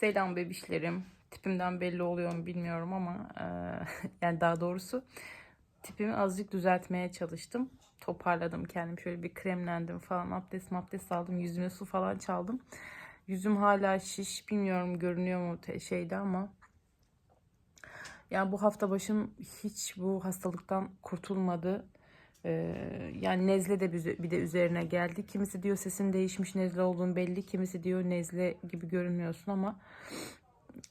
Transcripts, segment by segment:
Selam bebişlerim. Tipimden belli oluyor mu bilmiyorum ama eee, yani daha doğrusu tipimi azıcık düzeltmeye çalıştım. Toparladım kendimi şöyle bir kremlendim falan abdest abdest aldım yüzüme su falan çaldım. Yüzüm hala şiş bilmiyorum görünüyor mu şeyde ama yani bu hafta başım hiç bu hastalıktan kurtulmadı. Ee, yani nezle de bir de üzerine geldi. Kimisi diyor sesin değişmiş nezle olduğun belli. Kimisi diyor nezle gibi görünmüyorsun ama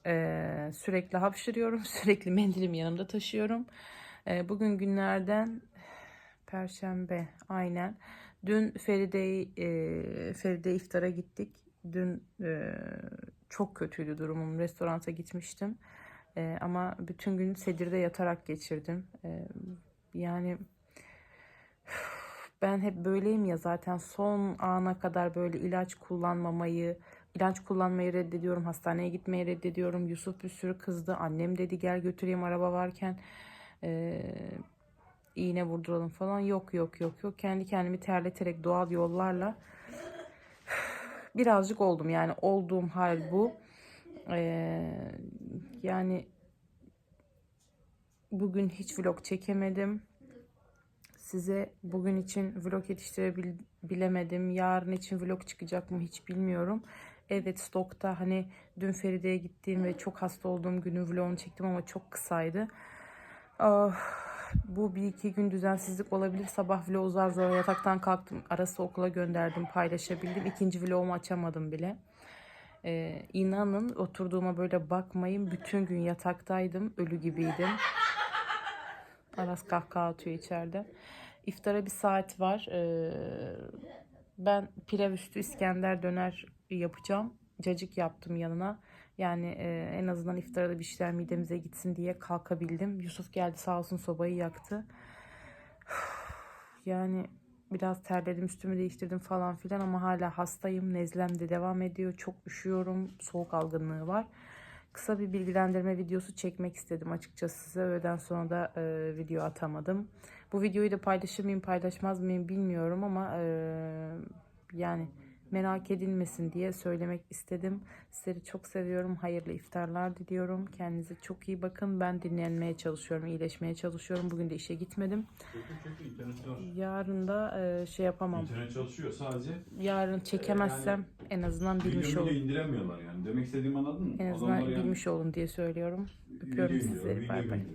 ee, sürekli hapşırıyorum. Sürekli mendilimi yanımda taşıyorum. Ee, bugün günlerden Perşembe aynen. Dün Feride e, Feride iftara gittik. Dün e, çok kötüydü durumum. Restoranta gitmiştim. E, ama bütün gün sedirde yatarak geçirdim. E, yani ben hep böyleyim ya zaten son ana kadar böyle ilaç kullanmamayı, ilaç kullanmayı reddediyorum. Hastaneye gitmeyi reddediyorum. Yusuf bir sürü kızdı. Annem dedi gel götüreyim araba varken. E, iğne vurduralım falan. Yok yok yok yok. Kendi kendimi terleterek doğal yollarla birazcık oldum. Yani olduğum hal bu. Ee, yani bugün hiç vlog çekemedim. Size bugün için vlog yetiştirebilemedim. Yarın için vlog çıkacak mı hiç bilmiyorum. Evet stokta hani dün Feride'ye gittiğim ve çok hasta olduğum günün vlogunu çektim ama çok kısaydı. Ah, bu bir iki gün düzensizlik olabilir. Sabah vlogu zar zor yataktan kalktım. Arası okula gönderdim paylaşabildim. İkinci vlogumu açamadım bile. Ee, inanın oturduğuma böyle bakmayın. Bütün gün yataktaydım. Ölü gibiydim. Aras kahkaha atıyor içeride. İftara bir saat var. Ee, ben pilav üstü İskender döner yapacağım. Cacık yaptım yanına. Yani e, en azından iftara da bir şeyler midemize gitsin diye kalkabildim. Yusuf geldi sağ olsun sobayı yaktı. Yani biraz terledim üstümü değiştirdim falan filan ama hala hastayım. Nezlem de devam ediyor. Çok üşüyorum. Soğuk algınlığı var. Kısa bir bilgilendirme videosu çekmek istedim açıkçası size. Öğleden sonra da e, video atamadım. Bu videoyu da paylaşır mıyım paylaşmaz mıyım bilmiyorum ama e, yani merak edilmesin diye söylemek istedim. Sizleri çok seviyorum. Hayırlı iftarlar diliyorum. Kendinize çok iyi bakın. Ben dinlenmeye çalışıyorum, iyileşmeye çalışıyorum. Bugün de işe gitmedim. Var. Yarın da e, şey yapamam. İnternet çalışıyor sadece. Yarın çekemezsem en azından bilmiş olun. indiremiyorlar yani. Demek istediğimi anladın mı? En azından Adamlar yani bilmiş olun diye söylüyorum. Öpüyorum sizleri. Bay bay.